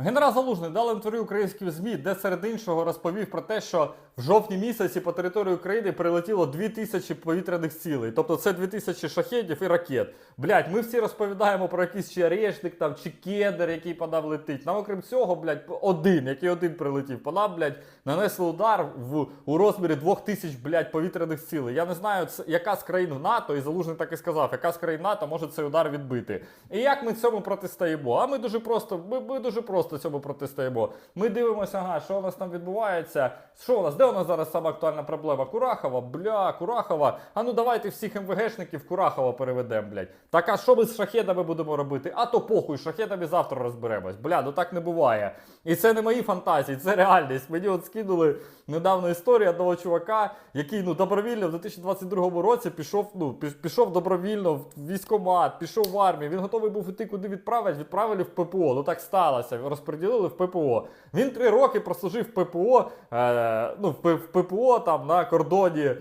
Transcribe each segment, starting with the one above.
Генерал Залужний дав інтерв'ю українським ЗМІ, де серед іншого розповів про те, що в жовтні місяці по території України прилетіло 2000 повітряних цілей. Тобто це 2000 шахедів і ракет. Блять, ми всі розповідаємо про якийсь чи орешник там, чи кедр, який по нам летить. Нам окрім цього, блять, один, який один прилетів, по нам, блять, нанесли удар в, у розмірі 2000, блять, повітряних цілей. Я не знаю, яка з країн НАТО, і Залужний так і сказав, яка з країн НАТО може цей удар відбити. І як ми цьому протистоїмо? А ми дуже просто, ми, ми дуже просто цьому протистоїмо. Ми дивимося, ага, що у нас там відбувається. Що у нас? Де у нас зараз сама актуальна проблема? Курахова, бля, Курахова. А ну давайте всіх МВГшників Курахова переведемо, блядь. Так а що ми з шахедами будемо робити? А то похуй, шахедами завтра розберемось. Бля, ну так не буває. І це не мої фантазії, це реальність. Мені от скинули недавно історію одного чувака, який ну добровільно в 2022 році пішов, ну, пішов добровільно в військкомат, пішов в армію. Він готовий був іти куди відправити, відправили в ППО. Ну так сталося. Розподілили в ППО. Він три роки прослужив в ППО, е, ну, в, ППО там на кордоні е,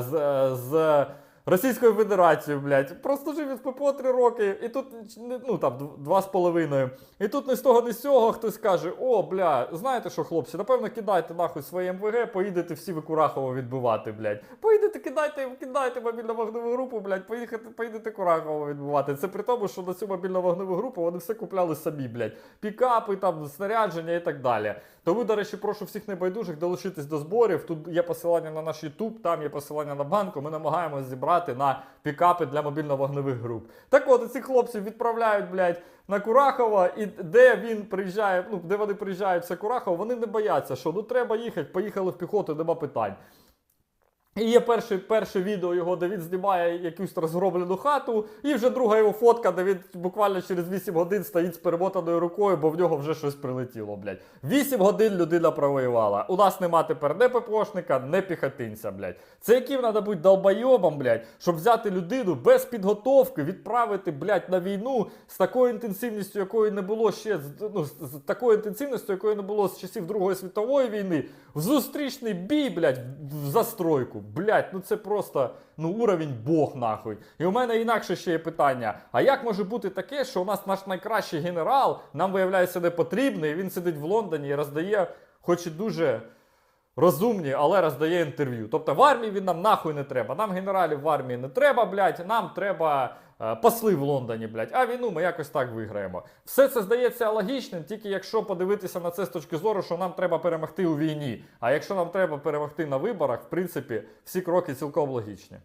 з, е, з Російською Федерацією, блядь. Прослужив від ППО три роки, і тут ну там два з половиною. І тут не з того, не з цього хтось каже: о, бля, знаєте що, хлопці, напевно, кидайте нахуй своє МВГ, поїдете всі ви Курахово відбивати, блядь. Поїдете, кидайте, кидайте мобільну вогневу групу, блядь, поїхати, поїдете Курахово відбивати. Це при тому, що на цю мобільну вогневу групу вони все купляли самі, блядь. Пікапи, там, снарядження і так далі. Тому, до речі, прошу всіх небайдужих долучитись до зборів. Тут є посилання на наш YouTube, там є посилання на банку. Ми намагаємось зібрати на пікапи для мобільно-вогневих груп. Так от, ці хлопці відправляють, блядь, на Курахова, і де він приїжджає, ну де вони приїжджають, це Курахова, вони не бояться, що ну треба їхати, поїхали в піхоту, нема питань. І є перше, перше відео його, де він знімає якусь розгроблену хату, і вже друга його фотка, де він буквально через 8 годин стоїть з перемотаною рукою, бо в нього вже щось прилетіло, блядь. 8 годин людина провоювала. У нас нема тепер не ППОшника, не піхотинця, блядь. Це яким треба бути долбойобом, блядь, щоб взяти людину без підготовки, відправити, блядь, на війну з такою інтенсивністю, якої не було ще ну, з такою інтенсивністю, якої не було з часів Другої світової війни, в зустрічний бій, блядь, в застройку. Блядь, ну це просто ну уровень Бог нахуй. І у мене інакше ще є питання: а як може бути таке, що у нас наш найкращий генерал нам виявляється не потрібний, він сидить в Лондоні і роздає, хоч і дуже. Розумні, але роздає інтерв'ю. Тобто в армії він нам нахуй не треба. Нам генералів в армії не треба, блядь, нам треба посли в Лондоні, блядь. А війну ми якось так виграємо. Все це здається логічним, тільки якщо подивитися на це з точки зору, що нам треба перемогти у війні. А якщо нам треба перемогти на виборах, в принципі, всі кроки цілком логічні.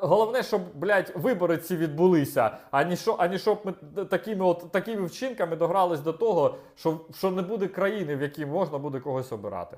Головне, щоб, блядь, вибори ці відбулися, ані що, ані щоб ми такими от такими вчинками догрались до того, що, що не буде країни, в якій можна буде когось обирати.